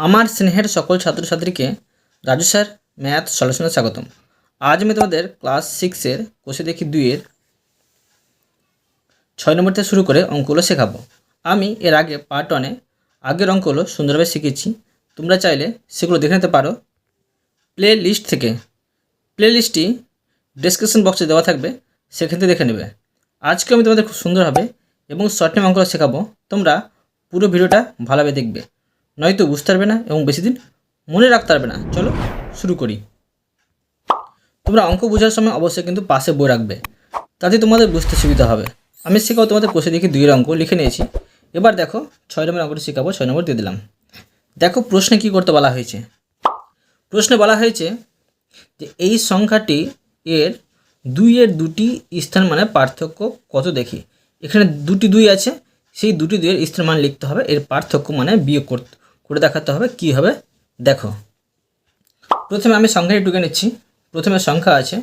আমার স্নেহের সকল ছাত্রছাত্রীকে রাজু স্যার, ম্যাথ সলিউশনে স্বাগতম। আজ আমি তোমাদের ক্লাস সিক্সের কোষে দেখি দুইয়ের ছয় নম্বর থেকে শুরু করে অঙ্কগুলো শেখাবো। আমি এর আগে পার্ট ওয়ানে আগের অঙ্কগুলো সুন্দরভাবে শিখেছি। তোমরা চাইলে সেগুলো দেখে নিতে পারো। প্লে লিস্ট থেকে প্লে লিস্টটি ডিসক্রিপশন বক্সে দেওয়া থাকবে থেকে দেখে নেবে। আজকে আমি তোমাদের খুব সুন্দরভাবে এবং শর্ট টাইম অঙ্কগুলো শেখাবো। তোমরা পুরো ভিডিওটা ভালোভাবে দেখবে। নয়তো বুঝতে পারবে না এবং বেশি দিন মনে রাখতে পারবে না। চলো শুরু করি। তোমরা অঙ্ক বোঝার সময় অবশ্যই কিন্তু পাশে বই রাখবে। তাতে তোমাদের বুঝতে সুবিধা হবে। আমি শেখাও তোমাদের কোষে দেখি দুইয়ের অঙ্ক লিখে নিয়েছি। এবার দেখো ছয় নম্বর অঙ্কটি শেখাবো, ছয় নম্বর দিয়ে দিলাম। দেখো প্রশ্নে কী করতে বলা হয়েছে? প্রশ্নে বলা হয়েছে যে এই সংখ্যাটি এর দুইয়ের দুটি স্থান মানে পার্থক্য কত দেখি? এখানে দুটি দুই আছে, সেই দুটি দুইয়ের স্থান মান লিখতে হবে, এর পার্থক্য মানে বিয়োগ করতে করে দেখাতে হবে, কী হবে? দেখো। প্রথমে আমি সংখ্যাটি টুকে নিচ্ছি। প্রথমে সংখ্যা আছে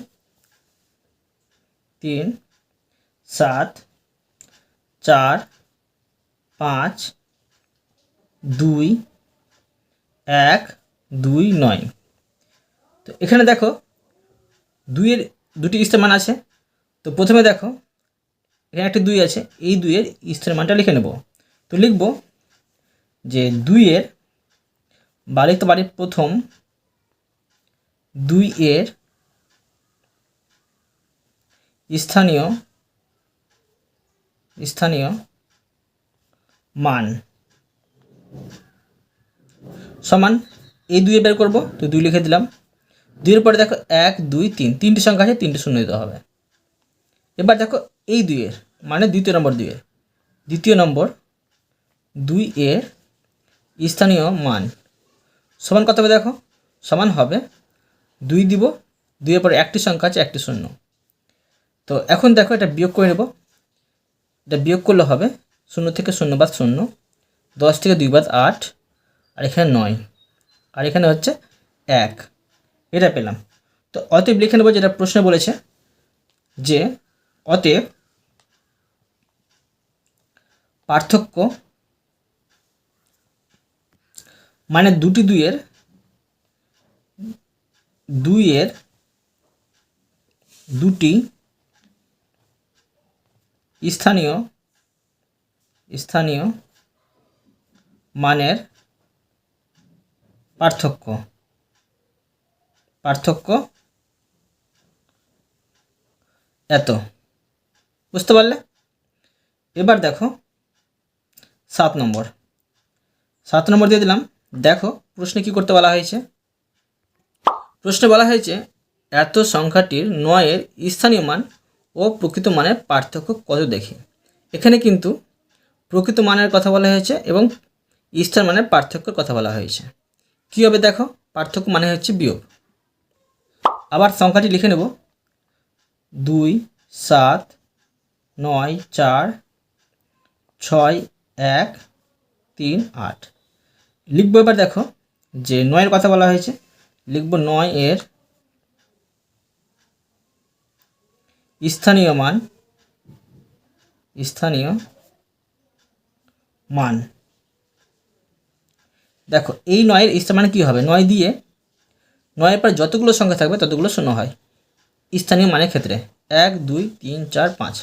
তিন, সাত, চার, পাঁচ, দুই, এক, দুই, নয়। তো এখানে দেখো, দুইয়ের দুটি স্থান মান আছে। তো প্রথমে দেখো, এখানে একটি দুই আছে, এই দুইয়ের স্থান মানটা লিখে নেব। তো লিখব যে দুইয়ের বাড়িতে বাড়ির প্রথম দুই এর স্থানীয় স্থানীয় মান। সমান এই দুইয়ে বের করব, তো দুই লিখে দিলাম। দুইয়ের পরে দেখো এক, দুই, তিন, তিনটি সংখ্যা আছে, তিনটি শূন্য দিতে হবে। এবার দেখো এই দুইয়ের মানে দ্বিতীয় নম্বর দুইয়ের দ্বিতীয় নম্বর দুই এর স্থানীয় মান। সমান কত হবে দেখো? সমান হবে দুই দিব। দুইয়ের পরে একটি সংখ্যা আছে, একটি শূন্য। তো এখন দেখো এটা বিয়োগ করে নেব। এটা বিয়োগ করলে হবে শূন্য থেকে শূন্য বাদ শূন্য, দশ থেকে দুই বাদ আট, আর এখানে নয়। আর এখানে হচ্ছে এক। এটা পেলাম। তো অতএব লিখে নেব যেটা প্রশ্ন বলেছে যে অতএব পার্থক্য মানে দুটি দুইয়ের দুইয়ের দুটি স্থানীয় স্থানীয় মানের পার্থক্য। পার্থক্য এত। বুঝতে পারলে? এবার দেখো সাত নম্বর। সাত নম্বর দিয়ে দিলাম। দেখো, প্রশ্নে কি করতে বলা হয়েছে? প্রশ্নে বলা হয়েছে, এত সংখ্যাটির নয়ের স্থানীয় মান ও প্রকৃত মানের পার্থক্য কত দেখি? এখানে কিন্তু প্রকৃত মানের কথা বলা হয়েছে এবং স্থান মানের পার্থক্যের কথা বলা হয়েছে। কী হবে দেখো? পার্থক্য মানে হচ্ছে বিয়োগ। আবার সংখ্যাটি লিখে নেব। দুই, সাত, নয়, চার, ছয়, এক, তিন, আট। লিখব এবার দেখো যে নয়ের কথা বলা হয়েছে। লিখব নয় এর স্থানীয় মান। স্থানীয় মান। দেখো, এই নয়ের স্থান মানে কী হবে? নয় দিয়ে নয়ের পর যতগুলো সংখ্যা থাকবে ততগুলো শূন্য হয় স্থানীয় মানের ক্ষেত্রে। এক, দুই, তিন, চার, পাঁচ।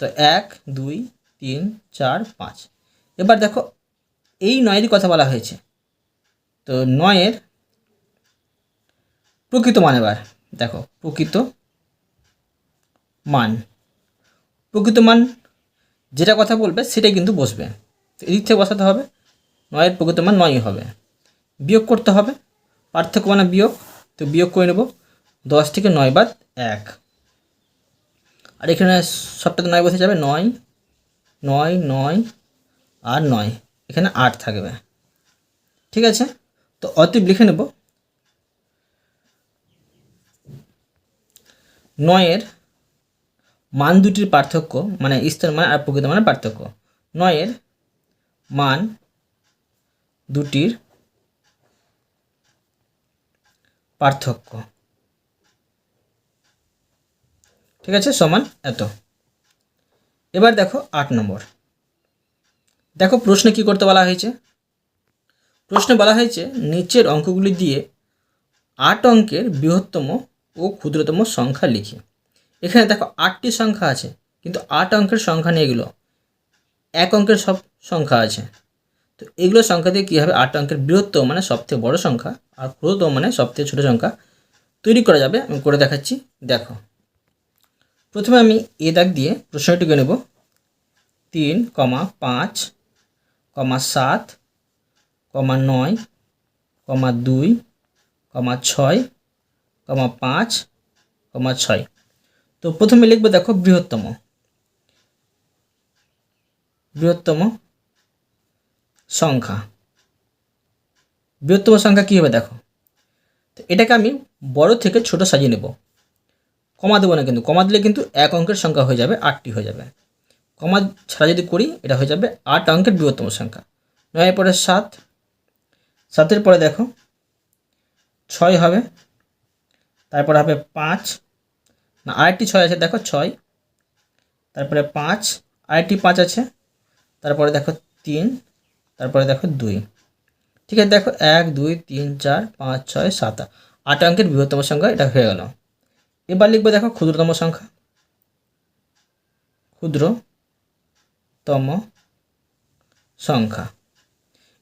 তো এক, দুই, তিন, চার, পাঁচ। এবার দেখো এই নয়েরই কথা বলা হয়েছে। তো নয়ের প্রকৃত মান এবার, দেখো, প্রকৃত মান। প্রকৃত মান যেটা কথা বলবে সেটাই কিন্তু বসবে। তো এদিক থেকে বসাতে হবে, নয়ের প্রকৃত মান নয়ই হবে। বিয়োগ করতে হবে, পার্থক্য মানে বিয়োগ, তো বিয়োগ করে নেব দশ থেকে নয় বাদ এক। আর এখানে সবটাতে নয় বসে যাবে, নয় নয় নয়, আর নয়। এখানে আট থাকবে। ঠিক আছে? তো অতএব লিখে নেব। নয়ের মান দুটির পার্থক্য মানে স্থান মান আর প্রকৃত মানের পার্থক্য। নয়ের মান দুটির পার্থক্য। ঠিক আছে? সমান এত। এবার দেখো আট নম্বর। দেখো প্রশ্নে কি করতে বলা হয়েছে? প্রশ্নে বলা হয়েছে, নিচের অঙ্কগুলি দিয়ে আট অঙ্কের বৃহত্তম ও ক্ষুদ্রতম সংখ্যা লিখি। এখানে দেখো আটটি সংখ্যা আছে, কিন্তু আট অঙ্কের সংখ্যা নেই এগুলো। এক অঙ্কের সব সংখ্যা আছে। তো এগুলো সংখ্যা দিয়ে কী হবে আট অঙ্কের বৃহত্তম মানে সবথেকে বড় সংখ্যা আর ক্ষুদ্রতম মানে সবথেকে ছোটো সংখ্যা তৈরি করা যাবে? আমি করে দেখাচ্ছি। দেখো। প্রথমে আমি এ দাগ দিয়ে প্রশ্নটিকে নেব। তিন, কমা পাঁচ কমা সাত, কমা নয়, কমা দুই, কমা ছয়, কমা পাঁচ, কমা ছয়। তো প্রথমে লিখব দেখো বৃহত্তম। বৃহত্তম সংখ্যা। বৃহত্তম সংখ্যা কী হবে দেখো? তো এটাকে আমি বড় থেকে ছোট সাজিয়ে নেব। কমা দেবো না কিন্তু, কমা দিলে কিন্তু এক অঙ্কের সংখ্যা হয়ে যাবে, আটটি হয়ে যাবে। কমা ছাড়া যদি করি, এটা হয়ে যাবে আট অঙ্কের বৃহত্তম সংখ্যা। নয়ের পরে সাত। সাতের পরে দেখো, ছয় হবে, তারপরে হবে পাঁচ। না, আরেকটি ছয় আছে, দেখো ছয়। তারপরে পাঁচ, আরেকটি পাঁচ আছে, তারপরে দেখো তিন, তারপরে দেখো দুই। ঠিক আছে, দেখো এক, দুই, তিন, চার, পাঁচ, ছয়, সাত, আট। অঙ্কের বৃহত্তম সংখ্যা, এটা হয়ে গেল। এবার লিখব দেখো ক্ষুদ্রতম সংখ্যা। ক্ষুদ্রতম সংখ্যা।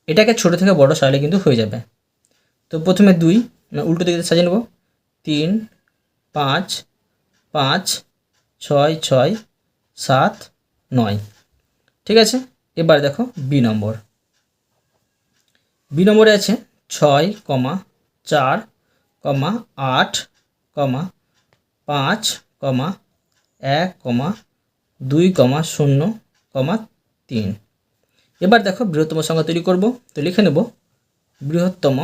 এটাকে ছোট থেকে বড় সাজালে কিন্তু হয়ে যাবে। তো প্রথমে দুই মানে উল্টো দিকে সাজিয়ে নেব। তিন, পাঁচ পাঁচ, ছয় ছয়, সাত, নয়। ঠিক আছে? এবার দেখো বি নম্বর। বি নম্বরে আছে ছয়, কমা চার, কমা আট, কমা পাঁচ, কমা এক, কমা দুই, কমা শূন্য কমা তিন। এবার দেখো বৃহত্তম সংখ্যা তৈরি করব। তো লিখে নেব বৃহত্তম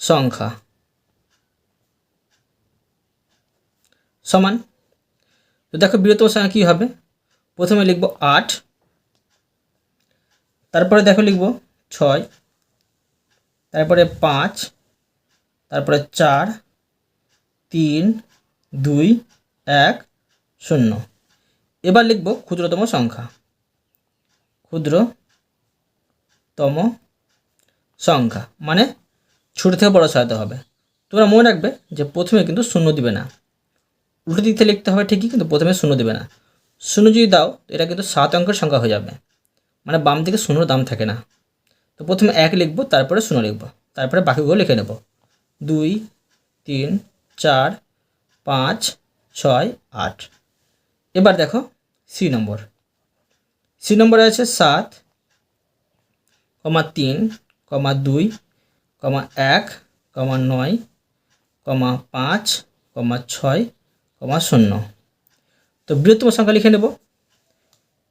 সংখ্যা সমান। তো দেখো বৃহত্তম সংখ্যা কী হবে? প্রথমে লিখব আট, তারপরে দেখো লিখব ছয়, তারপরে পাঁচ, তারপরে চার, তিন, দুই, এক, শূন্য। এবার লিখব ক্ষুদ্রতম সংখ্যা। ক্ষুদ্রতম সংখ্যা মানে ছোটো থেকে বড় সাজাতে হবে। তোমরা মনে রাখবে যে প্রথমে কিন্তু শূন্য দিবে না। উল্টো দিক থেকে লিখতে হবে ঠিকই, কিন্তু প্রথমে শূন্য দিবে না। শূন্য যদি দাও এটা কিন্তু সাত অঙ্কের সংখ্যা হয়ে যাবে। মানে বাম দিকে শূন্যর দাম থাকে না। তো প্রথমে এক লিখব, তারপরে শূন্য লিখব। তারপরে বাকিগুলো লিখে নেব। দুই, তিন, চার, পাঁচ, ছয়, আট। এবার দেখো সি নম্বর। সি নম্বরে আছে সাত, কমা তিন, কমা দুই, কমা এক, কমা নয়, কমা পাঁচ, কমা ছয়, কমা শূন্য। তো বৃহত্তম সংখ্যা লিখে নেব।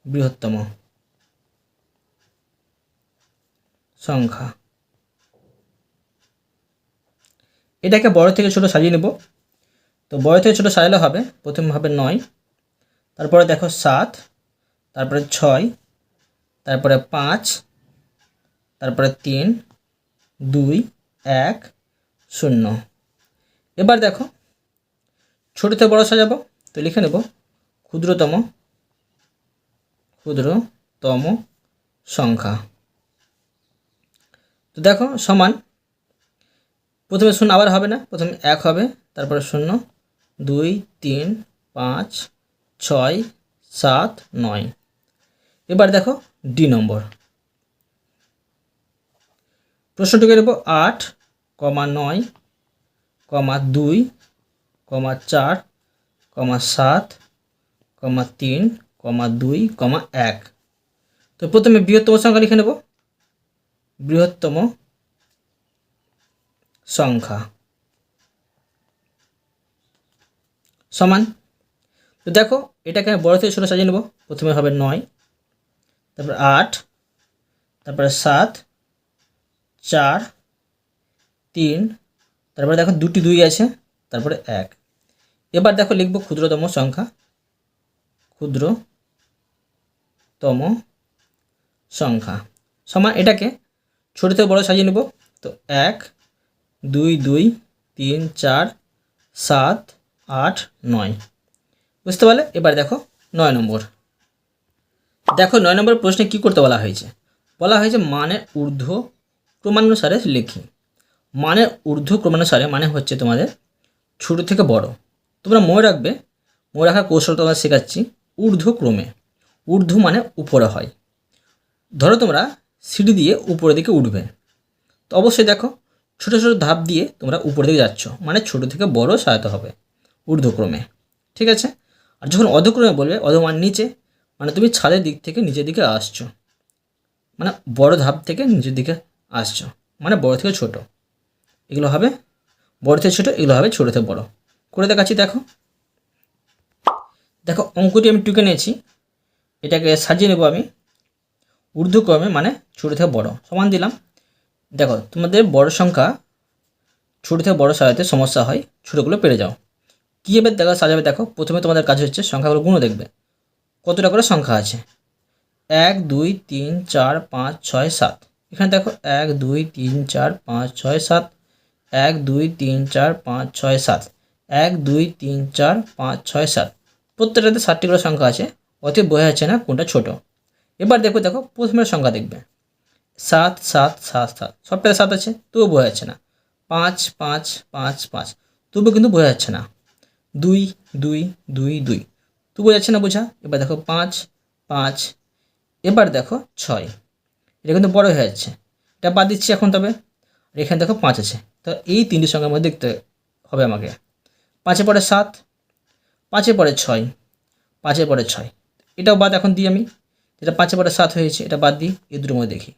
বৃহত্তম সংখ্যা। এটাকে বড় থেকে ছোট সাজিয়ে নেব। তো বড় থেকে ছোট সাজালে হবে, প্রথমে হবে নয় তারপরে দেখো সাত, তারপরে ছয়, তারপরে পাঁচ, তারপরে তিন, দুই, এক, শূন্য। এবার দেখো ছোটো থেকে বড় সাজাবো, তো লিখে নেব, ক্ষুদ্রতম ক্ষুদ্রতম সংখ্যা। তো দেখো, সমান, প্রথমে শূন্য আবার হবে না, প্রথমে এক হবে, তারপরে শূন্য, দুই, তিন, পাঁচ ছয়, সাত, নয়। এবার দেখো ডি নম্বর। প্রশ্নটিকে নেব, আট, কমা নয়, কমা দুই, কমা চার, কমা সাত, কমা তিন, কমা দুই, কমা এক। তো প্রথমে বৃহত্তম সংখ্যা লিখে নেব। বৃহত্তম সংখ্যা। সমান তো দেখো, এটাকে বড় থেকে ছোটো সাজিয়ে নেব। প্রথমে হবে নয়, তারপর আট, তারপরে সাত, চার, তিন, তারপরে দেখো দুটি দুই আছে, তারপরে এক। এবার দেখো লিখব ক্ষুদ্রতম সংখ্যা ক্ষুদ্রতম সংখ্যা। সমান এটাকে ছোটো থেকে বড় সাজিয়ে নেব। তো এক, দুই দুই, তিন, চার, সাত, আট, নয়। বুঝতে পারলে? এবার দেখো নয় নম্বর। দেখো নয় নম্বর প্রশ্নে কী করতে বলা হয়েছে? বলা হয়েছে মানের ঊর্ধ্ব ক্রমানুসারে লিখি। মানের ঊর্ধ্ব ক্রমানুসারে মানে হচ্ছে তোমাদের ছোটো থেকে বড়। তোমরা মনে রাখবে, মনে রাখার কৌশল তোমাদের শেখাচ্ছি। ঊর্ধ্ব ক্রমে। ঊর্ধ্ব মানে উপরে হয়। ধরো তোমরা সিঁড়ি দিয়ে উপরের দিকে উঠবে। তো অবশ্যই দেখো, ছোটো ছোটো ধাপ দিয়ে তোমরা উপরের দিকে যাচ্ছ। মানে ছোটো থেকে বড় সাজাতে হবে ঊর্ধ্বক্রমে ঠিক আছে? আর যখন অধক্রমে বলবে, অধমান নিচে মানে তুমি ছাদের দিক থেকে নিচের দিকে আসছো। মানে বড় ধাপ থেকে নিচের দিকে আসছো। মানে বড় থেকে ছোট। এগুলো হবে বড় থেকে ছোট, এগুলো হবে ছোটো থেকে বড়। করে দেখাচ্ছি, দেখো। দেখো, অঙ্কটি আমি টুকে নিয়েছি। এটাকে সাজিয়ে নেব আমি। ঊর্ধ্বক্রমে মানে ছোটো থেকে বড়। সমান দিলাম। দেখো, তোমাদের বড় সংখ্যা ছোটো থেকে বড় সাজাতে সমস্যা হয়। ছোটোগুলো পেরে যাও। কীভাবে দেখা সাজাবে, দেখো, প্রথমে তোমাদের কাজ হচ্ছে সংখ্যাগুলো গুণ দেখবে। কতটা করে সংখ্যা আছে? এক, দুই, তিন, চার, পাঁচ, ছয়, সাত। এখানে দেখো, এক, দুই, তিন, চার, পাঁচ, ছয়, সাত। এক, দুই, তিন, চার, পাঁচ, ছয়, সাত। এক, দুই, তিন, চার, পাঁচ, ছয়, সাত। প্রত্যেকটাতে ষাটটি করে সংখ্যা আছে, অতএব বোঝা যাচ্ছে না কোনটা ছোট। এবার দেখো দেখো, প্রথমের সংখ্যা দেখবে। সাত সাত সাত সাত। সবটাতে সাত আছে, তবুও বোঝা যাচ্ছে না। পাঁচ পাঁচ পাঁচ পাঁচ। তবুও কিন্তু বোঝা যাচ্ছে না। দুই দুই দুই দুই। তবু বোঝা যাচ্ছে না বোঝা? এবার দেখো পাঁচ পাঁচ, এবার দেখো ছয়। এটা কিন্তু বড় হয়ে যাচ্ছে। এটা বাদ দিচ্ছি এখন তবে। আর এখানে দেখো পাঁচ আছে। তো এই তিনটি সংখ্যার মধ্যে দেখতে হবে আমাকে। পাঁচে পরে সাত, পাঁচে পরে ছয়, পাঁচে পরে ছয়। এটাও বাদ এখন দিই আমি। যেটা পাঁচে পরে সাত হয়েছে, এটা বাদ দিই। এই দুটোর মধ্যে দেখি।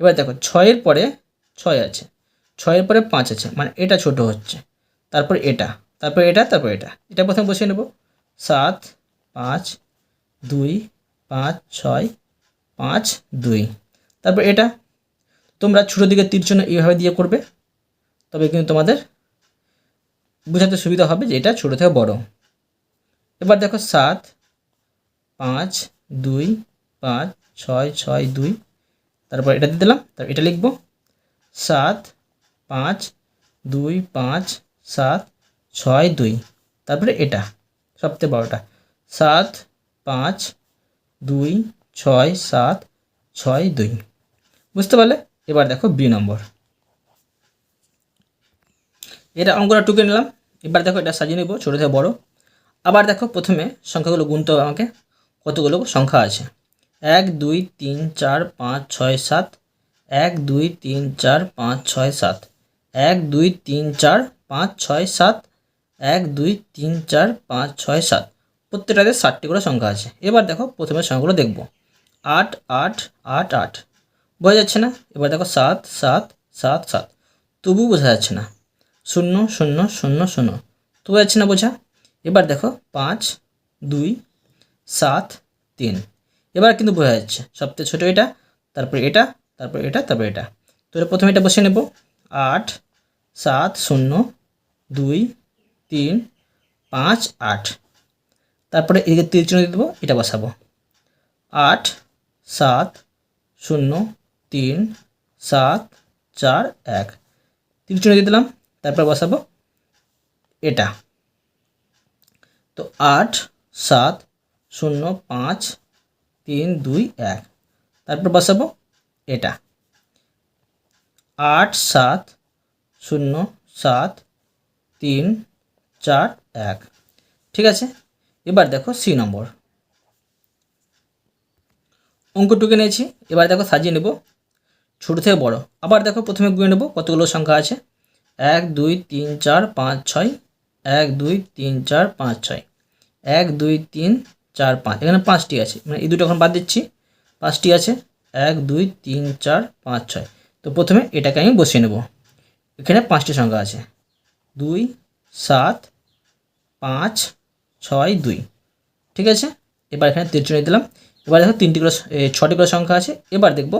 এবার দেখো ছয়ের পরে ছয় আছে। ছয়ের পরে পাঁচ আছে। মানে এটা ছোট হচ্ছে। তারপর এটা। তারপর এটা তারপর এটা। এটা প্রথমে বসিয়ে নেব। সাত, পাঁচ, দুই, পাঁচ, ছয়, পাঁচ, দুই। তারপর এটা, তোমরা ছোটো দিকে তীর চিহ্ন এইভাবে দিয়ে করবে। তবে কিন্তু তোমাদের বোঝাতে সুবিধা হবে যে এটা ছোটো থেকে বড়। এবার দেখো সাত, পাঁচ, দুই, পাঁচ, ছয় ছয়, দুই। তারপর এটা দিয়ে দিলাম, তারপর এটা লিখব। সাত, পাঁচ, দুই, পাঁচ, সাত ছয়, দুই। তারপরে এটা সপ্তাহে বারোটা সাত, পাঁচ, দুই, ছয়, সাত, ছয়, দুই। বুঝতে পারলে? এবার দেখো বি নম্বর। এটা অঙ্কটা টুকে নিলাম। এবার দেখো এটা সাজিয়ে নেব, ছোটো থেকে বড়। আবার দেখো প্রথমে সংখ্যাগুলো গুনতে হবে আমাকে। কতগুলো সংখ্যা আছে? এক, দুই, তিন, চার, পাঁচ, ছয়, সাত। এক, দুই, তিন, চার, পাঁচ, ছয়, সাত। এক, দুই, তিন, চার, পাঁচ, ছয়, সাত। এক, দুই, তিন, চার, পাঁচ, ছয়, সাত। প্রত্যেকটাতে ষাটটি করে সংখ্যা আছে। এবার দেখো প্রথমে সংখ্যাগুলো দেখব। আট আট আট আট। বোঝা যাচ্ছে না? এবার দেখো সাত সাত সাত সাত। তবু বোঝা যাচ্ছে না। শূন্য শূন্য শূন্য শূন্য। তবু যাচ্ছে না বোঝা? এবার দেখো পাঁচ, দুই, সাত, তিন। এবার কিন্তু বোঝা যাচ্ছে। সবথেকে ছোটো এটা, তারপর এটা তারপর এটা তারপর এটা। তো প্রথমে এটা বসে নেব। আট, সাত, শূন্য, দুই তিন, পাঁচ, আট। তারপরে এদিকে তিল চিহ্ন দিয়ে দেবো, এটা বসাবো। আট, সাত, শূন্য, তিন, সাত, চার, এক। তিল চিহ্ন দিয়ে দিলাম, তারপর বসাবো, এটা। তো আট, সাত, শূন্য, পাঁচ, তিন, দুই, এক। তারপর বসাবো, এটা। আট, সাত, শূন্য, সাত, তিন চার, এক। ঠিক আছে? এবার দেখো সি নম্বর। অঙ্কটুকে নিয়েছি। এবার দেখো সাজিয়ে নেব। ছোটো থেকে বড়। আবার দেখো প্রথমে গুয়ে নেব কতগুলো সংখ্যা আছে। এক, দুই, তিন, চার, পাঁচ, ছয়। এক, দুই, তিন, চার, পাঁচ, ছয়। এক, দুই, তিন, চার, পাঁচ। এখানে পাঁচটি আছে। মানে এই দুটো এখন বাদ দিচ্ছি। পাঁচটি আছে। এক, দুই, তিন, চার, পাঁচ, ছয়। তো প্রথমে এটাকে আমি বসিয়ে নেব। এখানে পাঁচটি সংখ্যা আছে। দুই, সাত পাঁচ, ছয়, দুই। ঠিক আছে? এবার এখানে তিরচুনি দিলাম এবার দেখো তিনটি করে ছটি করে সংখ্যা আছে। এবার দেখব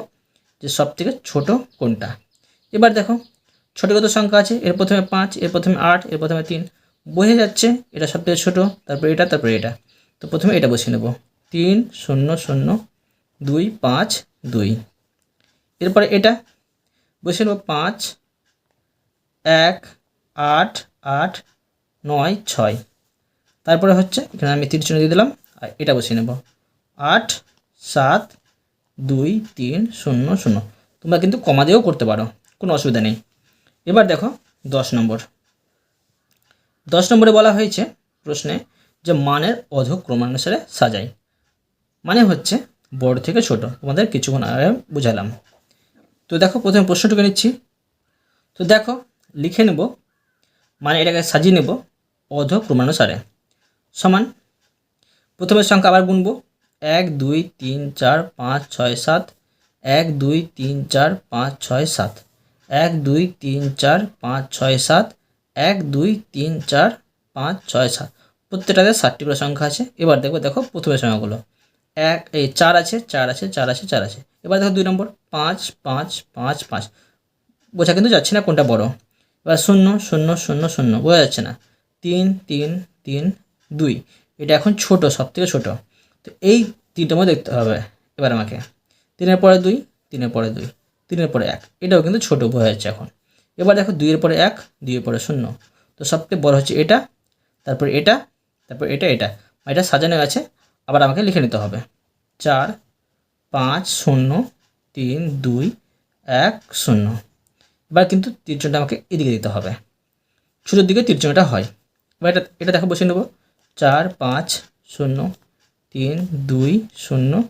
যে সব থেকে ছোটো কোনটা। এবার দেখো, ছোটো কত সংখ্যা আছে? এর প্রথমে পাঁচ, এর প্রথমে আট, এর প্রথমে তিন। বোঝা যাচ্ছে এটা সব থেকে ছোটো, তারপরে এটা তারপরে এটা। তো প্রথমে এটা বসিয়ে নেব। তিন, শূন্য শূন্য, দুই, পাঁচ, দুই। এরপরে এটা বসিয়ে নেব পাঁচ, এক, আট আট নয়, ছয়। তারপরে হচ্ছে, এখানে আমি তিরিশ দিয়ে দিলাম, আর এটা বসিয়ে নেব। আট, সাত, দুই, তিন, শূন্য শূন্য। তোমরা কিন্তু কমা দিয়েও করতে পারো, কোনো অসুবিধা নেই। এবার দেখো, দশ নম্বর। দশ নম্বরে বলা হয়েছে, প্রশ্নে, যে মানের অধ ক্রমানুসারে সাজাই। মানে হচ্ছে, বড় থেকে ছোট। তোমাদের কিছুক্ষণ আগে বুঝালাম। তো দেখো, প্রথমে প্রশ্নটুকু নিচ্ছি। তো দেখো, লিখে নেব মানে এটাকে সাজিয়ে নেব। অধ ক্রমানুসারে। সমান। প্রথমের সংখ্যা আবার গুনবো। এক, দুই, তিন, চার, পাঁচ, ছয়, সাত। এক, দুই, তিন, চার, পাঁচ, ছয়, সাত। এক, দুই, তিন, চার, পাঁচ, ছয়, সাত। এক, দুই, তিন, চার, পাঁচ, ছয়, সাত। প্রত্যেকটাতে ষাটটি করে সংখ্যা আছে। এবার দেখো দেখো প্রথমের সংখ্যাগুলো। এক, এই চার আছে চার আছে চার আছে চার আছে। এবার দেখো দুই নম্বর। পাঁচ পাঁচ পাঁচ পাঁচ। বোঝা কিন্তু যাচ্ছে না কোনটা বড়। এবার শূন্য শূন্য শূন্য শূন্য। বোঝা যাচ্ছে না। তিন তিন তিন, দুই। এটা এখন ছোট সব থেকে ছোটো। তো এই তিনটার মধ্যে দেখতে হবে এবার আমাকে। তিনের পরে দুই, তিনের পরে দুই, তিনের পরে এক। এটাও কিন্তু ছোটো বোঝা যাচ্ছে এখন। এবার দেখো দুইয়ের পরে এক, দুইয়ের পরে শূন্য। তো সবথেকে বড় হচ্ছে এটা, তারপর এটা তারপর এটা এটা। এটা সাজানো আছে, আবার আমাকে লিখে নিতে হবে। চার, পাঁচ, শূন্য, তিন, দুই, এক, শূন্য। এবার কিন্তু তীরচনটা আমাকে এদিকে দিতে হবে। শুরুর দিকে তীরচনটা হয়। এবার এটা এটা দেখো বসে নেব। চার, পাঁচ, শূন্য, তিন, দুই, শূন্য,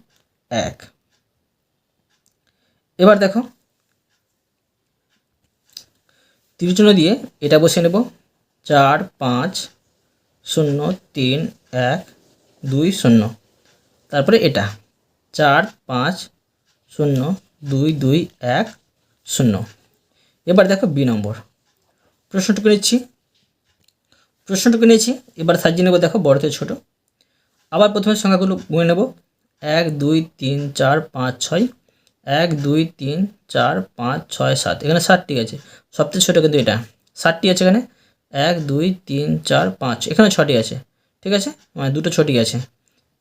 এক। এবার দেখো। তীরচুনো দিয়ে এটা বসে নেব। চার, পাঁচ, শূন্য, তিন, এক, দুই, শূন্য। তারপরে এটা। চার, পাঁচ, শূন্য, দুই দুই, এক, শূন্য। এবার দেখো বি নম্বর। প্রশ্নটুকু নিচ্ছি। প্রশ্নটুকু নিয়েছি। এবার সাজিয়ে নেব, দেখো বড় থেকে ছোটো। আবার প্রথমে সংখ্যাগুলো গুনে নেব। এক, দুই, তিন, চার, পাঁচ, ছয়। এক, দুই, তিন, চার, পাঁচ, ছয়, সাত। এখানে ষাটটি আছে। সবথেকে ছোটো কিন্তু এটা। ষাটটি আছে এখানে। এক, দুই, তিন, চার, পাঁচ। এখানে ছটি আছে। ঠিক আছে? মানে দুটো ছটি আছে।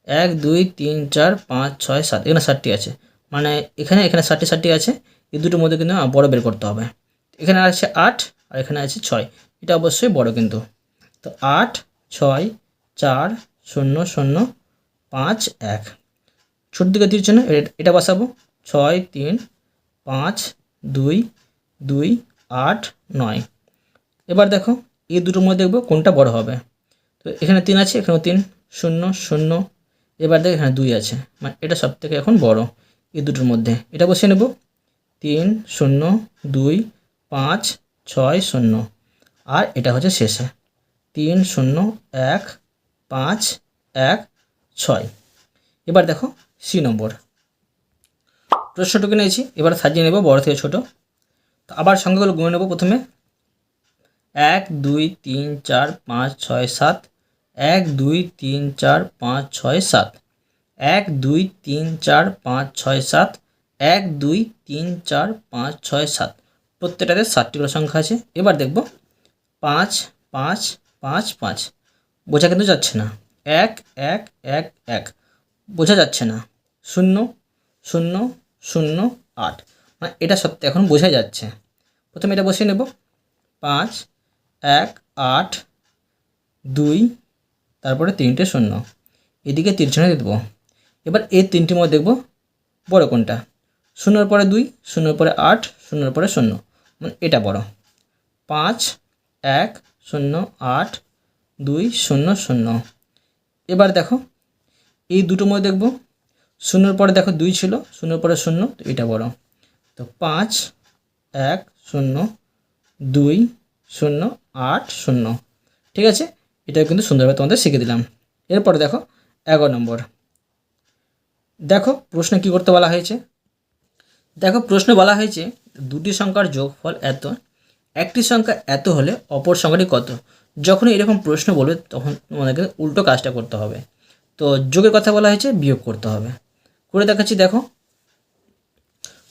এক, দুই, তিন, চার, পাঁচ, ছয়, সাত। এখানে ষাটটি আছে। মানে এখানে এখানে ষাটটি ষাটটি আছে। এই দুটোর মধ্যে কিন্তু বড় বের করতে হবে। এখানে আছে আট আর এখানে আছে ছয়। এটা অবশ্যই বড় কিন্তু। তো আট, ছয়, চার, শূন্য শূন্য, পাঁচ, এক। ছোট দিকে এ- এটা বসাবো। ছয়, তিন, পাঁচ, দুই দুই, আট, নয়। এবার দেখো, এই দুটোর মধ্যে দেখব কোনটা বড় হবে। তো এখানে তিন আছে, এখানেও তিন, শূন্য শূন্য, এবার দেখো এখানে দুই আছে। মানে এটা সব থেকে এখন বড় এই দুটোর মধ্যে। এটা বসিয়ে নেব। তিন, শূন্য, দুই, পাঁচ, ছয়, শূন্য। আর এটা হচ্ছে শেষে। তিন শূন্য এক পাঁচ এক ছয়। এবার দেখো সি নম্বর। প্রশ্নটুকু নিয়েছি, এবার সাজিয়ে নেব, বড় থেকে ছোট। তো আবার সংখ্যাগুলো গুনে নেব প্রথমে। এক, দুই, তিন, চার, পাঁচ, ছয়, সাত। এক, দুই, তিন, চার, পাঁচ, ছয়, সাত। এক, দুই, তিন, চার, পাঁচ, ছয়, সাত। এক, দুই, তিন, চার, পাঁচ, ছয়, সাত। প্রত্যেকটাতে ষাটটি করে সংখ্যা আছে। এবার দেখব, পাঁচ পাঁচ পাঁচ পাঁচ। বোঝা কিন্তু যাচ্ছে না। এক এক এক এক। বোঝা যাচ্ছে না। শূন্য শূন্য শূন্য, আট। মানে এটা সত্যি এখন বোঝা যাচ্ছে। প্রথমে এটা বসিয়ে নেব। পাঁচ, এক, আট, দুই, তারপরে তিনটে, শূন্য। এদিকে তিরছনে দিয়ে দেবো। এবার এই তিনটির মধ্যে দেখব বড় কোনটা। শূন্যর পরে দুই, শূন্যর পরে আট, শূন্যর পরে শূন্য। মানে এটা বড়। পাঁচ, এক শূন্য আট দুই শূন্য শূন্য। এবার দেখো, এই দুটোর মধ্যে দেখব। শূন্যর পরে দেখো দুই ছিল, শূন্যর পরে শূন্য, তো এটা বড়। তো পাঁচ, এক, শূন্য, দুই, শূন্য, আট, শূন্য। ঠিক আছে? এটা কিন্তু সুন্দরভাবে তোমাদের শিখে দিলাম। এরপরে দেখো, এগারো নম্বর। দেখো, প্রশ্নে কি করতে বলা হয়েছে? দেখো, প্রশ্নে বলা হয়েছে, দুটি সংখ্যার যোগফল এত একটি সংখ্যা এত হলে অপর সংখ্যাটি কত? যখন এরকম প্রশ্ন বলবে, তখন তোমাদেরকে উল্টো কাজটা করতে হবে। তো যোগের কথা বলা হয়েছে, বিয়োগ করতে হবে। করে দেখাচ্ছি, দেখো।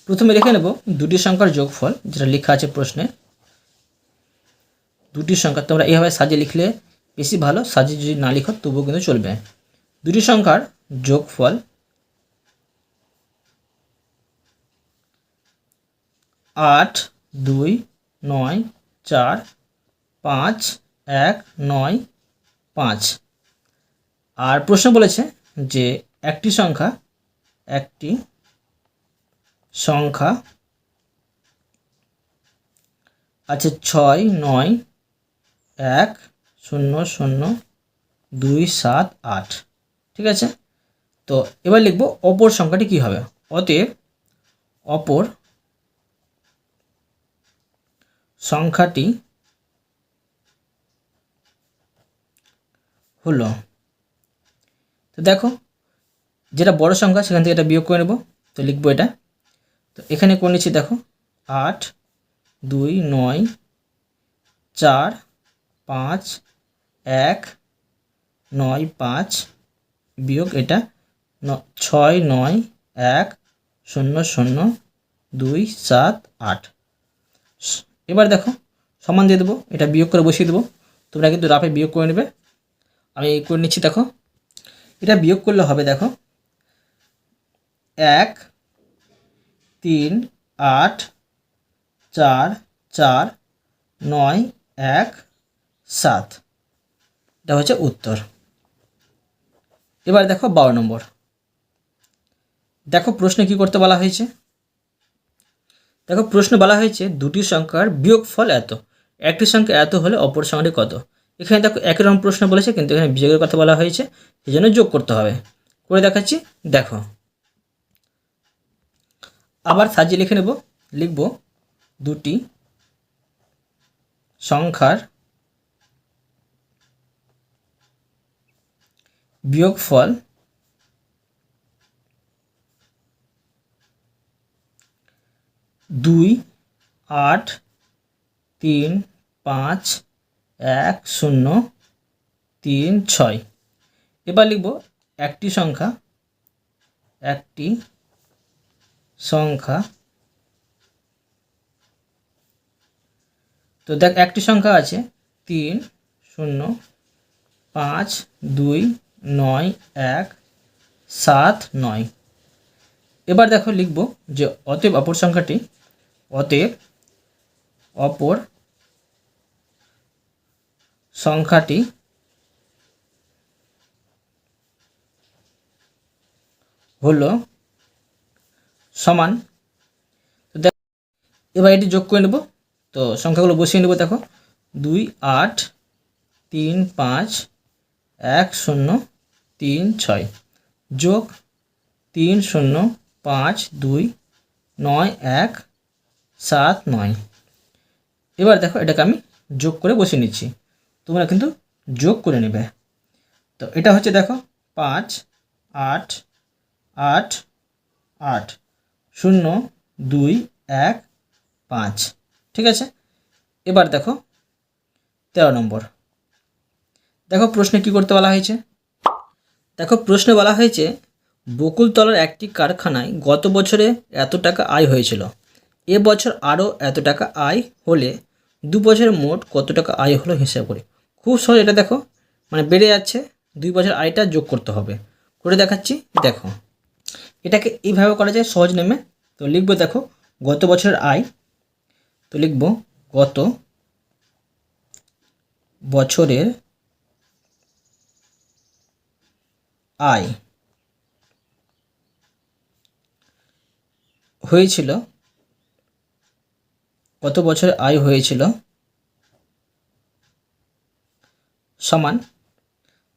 প্রথমে রেখে নেব দুটি সংখ্যার যোগফল, যেটা লেখা আছে প্রশ্নে। দুটি সংখ্যা, তোমরা এইভাবে সাজিয়ে লিখলে বেশি ভালো, সাজিয়ে যদি না লিখো, তবুও কিন্তু চলবে। দুটি সংখ্যার যোগফল আট, দুই নয়, চার, পাঁচ, এক, নয়, পাঁচ। আর প্রশ্ন বলেছে যে একটি সংখ্যা একটি সংখ্যা, আছে ছয়, নয়, এক, শূন্য শূন্য, দুই, সাত, আট। ঠিক আছে? তো এবার লিখব অপর সংখ্যাটি কী হবে? অতএব অপর সংখ্যাটি হলো, তো দেখো, যেটা বড় সংখ্যা সেখান থেকে এটা বিয়োগ করে নেব, তো লিখব এটা। তো এখানে করে নিচ্ছি দেখো, আট, দুই, নয়, চার, পাঁচ, এক, নয়, পাঁচ, বিয়োগ এটা ছয়, নয়, এক, শূন্য শূন্য, দুই, সাত, আট। এবার দেখো, সমান দিয়ে দেবো, এটা বিয়োগ করে বসিয়ে দেবো। তোমরা কিন্তু রাফে বিয়োগ করে নেবে। আমি করে নিচ্ছি, দেখো। এটা বিয়োগ করলে হবে, দেখো। এক, তিন, আট, চার চার, নয়, এক, সাত। এটা হচ্ছে উত্তর। এবার দেখো বারো নম্বর। দেখো প্রশ্নে কি করতে বলা হয়েছে? দেখো, প্রশ্ন বলা হয়েছে দুটি সংখ্যার বিয়োগফল এত। একটি সংখ্যা এত হলে অপর সংখ্যাটি কত? এখানে দেখো একই রকম প্রশ্ন বলেছে, কিন্তু এখানে বিয়োগের কথা বলা হয়েছে সেই জন্য যোগ করতে হবে। করে দেখাচ্ছি, দেখো। আবার সাজিয়ে লিখে নেব, লিখব দুটি সংখ্যার বিয়োগফল দুই, আট, তিন, পাঁচ, এক, শূন্য, তিন, ছয়। এবার লিখব একটি সংখ্যা একটি সংখ্যা। তো দেখ, একটি সংখ্যা আছে, তিন, শূন্য, পাঁচ, দুই, নয়, এক, সাত, নয়। এবার দেখো লিখব যে অতএব অপর সংখ্যাটি অতএব অপর সংখ্যাটি হলো সমান। তো এবার এটি যোগ করে নেব। তো সংখ্যাগুলো বসিয়ে নেব, দেখো। দুই, আট, তিন, পাঁচ, এক, শূন্য, তিন, ছয়। যোগ তিন, শূন্য, পাঁচ, দুই, নয়, এক সাত, নয়। এবার দেখো এটাকে আমি যোগ করে বসিয়ে নিচ্ছি। তোমরা কিন্তু যোগ করে নেবে। তো এটা হচ্ছে দেখো পাঁচ, আট আট আট, শূন্য, দুই, এক, পাঁচ। ঠিক আছে? এবার দেখো তেরো নম্বর। দেখো প্রশ্নে কি করতে বলা হয়েছে? দেখো প্রশ্নে বলা হয়েছে, বকুলতলার একটি কারখানায় গত বছরে এত টাকা আয় হয়েছিল। এ বছর আরও এত টাকা আয় হলে দু বছরে মোট কত টাকা আয় হলো হিসাব করে। খুব সহজ এটা দেখো। মানে বেড়ে যাচ্ছে, দুই বছর আয়টা যোগ করতে হবে। করে দেখাচ্ছি, দেখো। এটাকে এইভাবে করা যায় সহজ নেমে। তো লিখব দেখো, গত বছরের আয়। তো লিখব, গত বছরের আয় হয়েছিল কত বছর আয় হয়েছিল? সমান।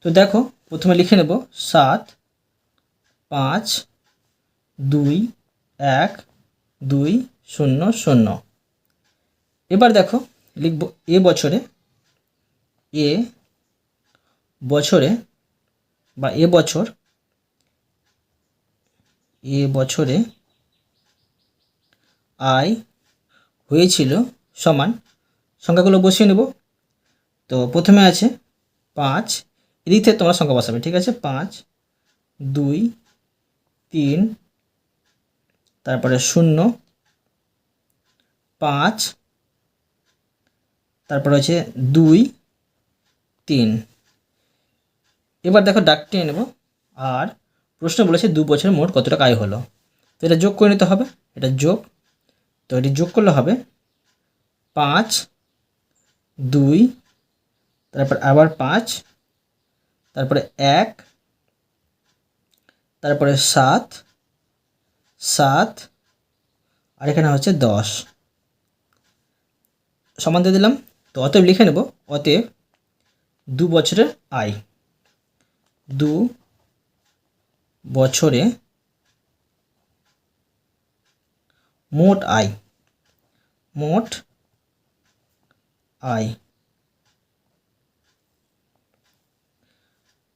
তো দেখো, প্রথমে লিখে নেব, সাত, পাঁচ, দুই, এক, দুই, শূন্য শূন্য। এবার দেখো, লিখব এ বছরে এ বছরে বা এ বছর, এ বছরে আয় হয়েছিল সমান। সংখ্যাগুলো বসিয়ে নেব। তো প্রথমে আছে পাঁচ। এদিক থেকে তোমরা সংখ্যা বসাবে, ঠিক আছে? পাঁচ, দুই, তিন, তারপরে শূন্য, পাঁচ, তারপরে হচ্ছে দুই, তিন। এবার দেখো ডাক টেনে নেব। আর প্রশ্ন বলেছে দু বছরে মোট কত টাকা আয় হলো? তো এটা যোগ করে নিতে হবে। এটা যোগ তো এটি যোগ করলে হবে পাঁচ, দুই, তারপর আবার পাঁচ, তারপরে এক, তারপরে সাত সাত, আর এখানে হচ্ছে দশ। সমান দিয়ে দিলাম। তো অতএব লিখে নেব, অতএব দু বছরের আয়। দু বছরে মোট আয়। মোট আয়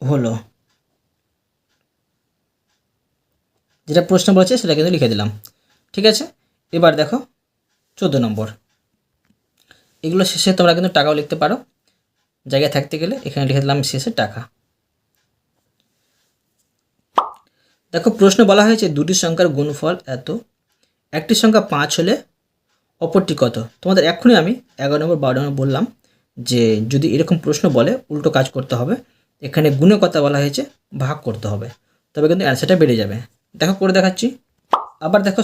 হলো, যেটা প্রশ্ন বলেছে সেটা কিন্তু লিখে দিলাম। ঠিক আছে? এবার দেখো, চোদ্দ নম্বর। এগুলো শেষে তোমরা কিন্তু টাকাও লিখতে পারো। জায়গায় থাকতে গেলে এখানে লিখে দিলাম শেষে টাকা। দেখো, প্রশ্ন বলা হয়েছে দুটি সংখ্যার গুণফল এত। একটি সংখ্যা পাঁচ হলে অপরটি কত? তোমাদের এক্ষুনি আমি এগারো নম্বর, বারো নম্বর বললাম যে যদি এরকম প্রশ্ন বলে, উল্টো কাজ করতে হবে। এখানে গুণে কথা বলা হয়েছে, ভাগ করতে হবে। তবে কিন্তু অ্যান্সারটা বেড়ে যাবে। দেখো, করে দেখাচ্ছি। আবার দেখো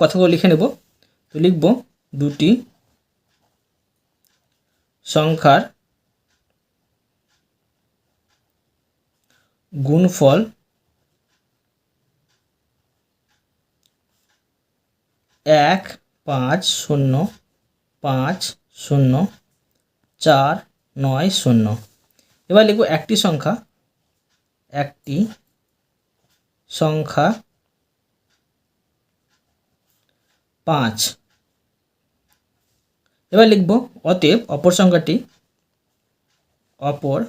কথাগুলো লিখে নেব। তো লিখব, দুটি সংখ্যার গুণফল এক, পাঁচ, শূন্য পাঁচ, শূন্য, চার, নয়, শূন্য। এবার লিখব একটি সংখ্যা একটি সংখ্যা পাঁচ। এবার লিখব অতএব অপর সংখ্যাটি অপর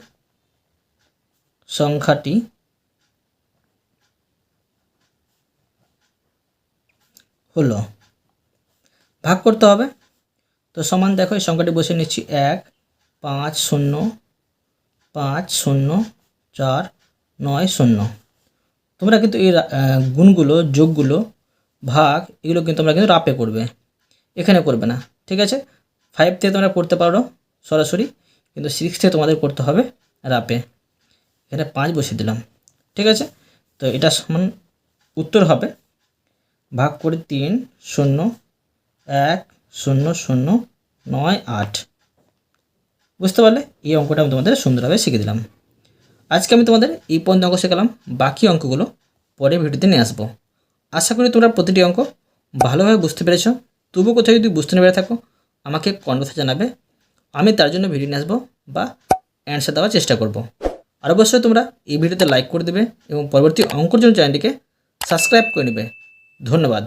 সংখ্যাটি হলো ভাগ করতে হবে। তো সমান দেখো, এই সংখ্যাটি বসে নিচ্ছি এক, পাঁচ, শূন্য পাঁচ, শূন্য, চার, নয়, শূন্য। তোমরা কিন্তু এই গুণগুলো, যোগগুলো, ভাগ, এগুলো কিন্তু তোমরা কিন্তু রাপে করবে। এখানে করবে না, ঠিক আছে? ফাইভ থেকে তোমরা করতে পারো সরাসরি, কিন্তু সিক্স থেকে তোমাদের করতে হবে রাপে। এখানে পাঁচ বসিয়ে দিলাম, ঠিক আছে? তো এটা সমান উত্তর হবে। ভাগ করে তিন, শূন্য এক শূন্য শূন্য নয় আট। বুঝতে পারলে এই অঙ্কটা আমি তোমাদের সুন্দরভাবে শিখে দিলাম। আজকে আমি তোমাদের এই পর্যন্ত অঙ্ক শেখালাম, বাকি অঙ্কগুলো পরে ভিডিওতে নিয়ে আসব। আশা করি তোমরা প্রতিটি অঙ্ক ভালোভাবে বুঝতে পেরেছ। তবু কোথাও যদি বুঝতে না পেরে থাকো, আমাকে কন্ডতে জানাবে। আমি তার জন্য ভিডিও নিয়ে আসব বা অ্যান্সার দেওয়ার চেষ্টা করব। আর অবশ্যই তোমরা এই ভিডিওতে লাইক করে দেবে এবং পরবর্তী অঙ্কর জন্য চ্যানেলটিকে সাবস্ক্রাইব করে নেবে। ধন্যবাদ।